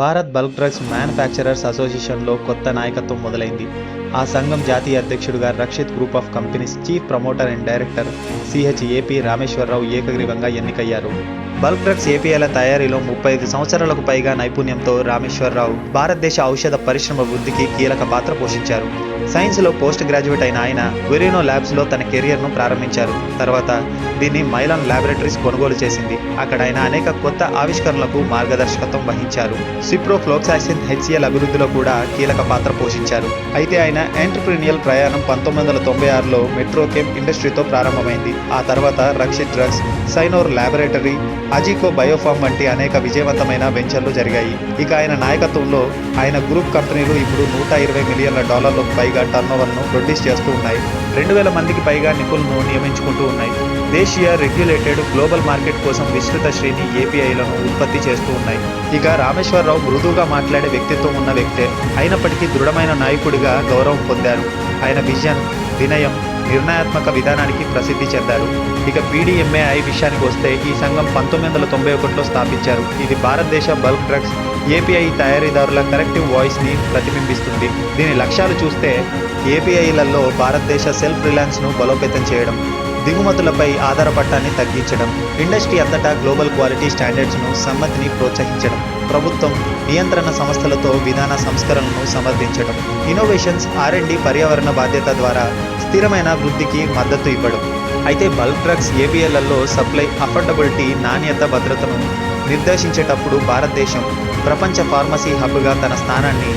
Bharat bulk drugs manufacturers అసోసియేషన్లో కొత్త నాయకత్వం మొదలైంది. ఆ సంఘం జాతీయ అధ్యక్షుడిగా Rakshit group of companies chief promoter and director C H A P Rameswararao ఏకగ్రీవంగా ఎన్నికయ్యారు. బల్క్ డ్రగ్స్ ఏపీఎల తయారీలో ముప్పై ఐదు సంవత్సరాలకు పైగా నైపుణ్యంతో రామేశ్వరరావు భారతదేశ ఔషధ పరిశ్రమ వృద్ధికి కీలక పాత్ర పోషించారు. సైన్స్లో పోస్ట్ గ్రాడ్యుయేట్ అయిన ఆయన వెరినో ల్యాబ్స్లో తన కెరియర్ను ప్రారంభించారు. తర్వాత దీన్ని మైలాన్ ల్యాబొరేటరీస్ కొనుగోలు చేసింది. అక్కడ ఆయన అనేక కొత్త ఆవిష్కరణలకు మార్గదర్శకత్వం వహించారు. సిప్రోఫ్లోక్సాసిన్ హెచ్సిఎల్ అభివృద్ధిలో కూడా కీలక పాత్ర పోషించారు. అయితే ఆయన ఎంటర్ప్రీనియల్ ప్రయాణం పంతొమ్మిది వందల తొంభై ఆరులో మెట్రోకెమ్ ఇండస్ట్రీతో ప్రారంభమైంది. ఆ తర్వాత Rakshit drugs Synor laboratory Azico Biophore వంటి అనేక విజయవంతమైన వెంచర్లు జరిగాయి. ఇక ఆయన నాయకత్వంలో ఆయన గ్రూప్ కంపెనీలు ఇప్పుడు నూట ఇరవై మిలియన్ల డాలర్లకు పైగా టర్నోవర్ను ప్రొడ్యూస్ చేస్తూ ఉన్నాయి. రెండు వేల మందికి పైగా నిపుణులను నియమించుకుంటూ ఉన్నాయి. దేశీయ రెగ్యులేటెడ్ గ్లోబల్ మార్కెట్ కోసం విస్తృత శ్రేణి ఏపీఐలను ఉత్పత్తి చేస్తూ ఉన్నాయి. ఇక రామేశ్వరరావు మృదువుగా మాట్లాడే వ్యక్తిత్వం ఉన్న వ్యక్తే అయినప్పటికీ దృఢమైన నాయకుడిగా గౌరవం పొందారు. ఆయన విజన్ వినయం నిర్ణయాత్మక విధానానికి ప్రసిద్ధి చెందారు. ఇక పీడీఎంఏఐ విషయానికి వస్తే ఈ సంఘం పంతొమ్మిది వందల తొంభై ఒకటిలో స్థాపించారు. ఇది భారతదేశ బల్క్ డ్రగ్స్ ఏపీఐ తయారీదారుల కరెక్టివ్ వాయిస్ని ప్రతిబింబిస్తుంది. దీని లక్ష్యాలు చూస్తే ఏపీఐలలో భారతదేశ సెల్ఫ్ రిలయన్స్ను బలోపేతం చేయడం. దిగుమతులపై ఆధారపడటాన్ని తగ్గించడం ఇండస్ట్రీ అంతటా గ్లోబల్ క్వాలిటీ స్టాండర్డ్స్ను సమ్మతిని ప్రోత్సహించడం ప్రభుత్వం నియంత్రణ సంస్థలతో విధాన సంస్కరణలను సమర్థించడం ఇన్నోవేషన్స్ ఆర్ పర్యావరణ బాధ్యత ద్వారా స్థిరమైన వృద్ధికి మద్దతు ఇవ్వడం. అయితే బల్క్ డ్రగ్స్ ఏబిఎల్లలో సప్లై అఫోర్డబిలిటీ నాణ్యత భద్రతను నిర్దేశించేటప్పుడు భారతదేశం ప్రపంచ ఫార్మసీ హబ్గా తన స్థానాన్ని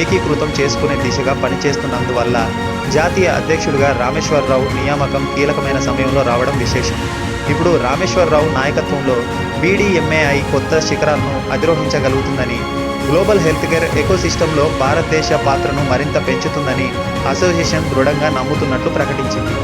ఏకీకృతం చేసుకునే దిశగా పనిచేస్తున్నందువల్ల జాతీయ అధ్యక్షుడిగా రామేశ్వరరావు నియామకం కీలకమైన సమయంలో రావడం విశేషం. ఇప్పుడు రామేశ్వరరావు నాయకత్వంలో బీడీఎంఏఐ కొత్త శిఖరాలను అధిరోహించగలుగుతుందని గ్లోబల్ హెల్త్ కేర్ ఎకోసిస్టంలో భారతదేశ పాత్రను మరింత పెంచుతుందని అసోసియేషన్ దృఢంగా నమ్ముతున్నట్లు ప్రకటించింది.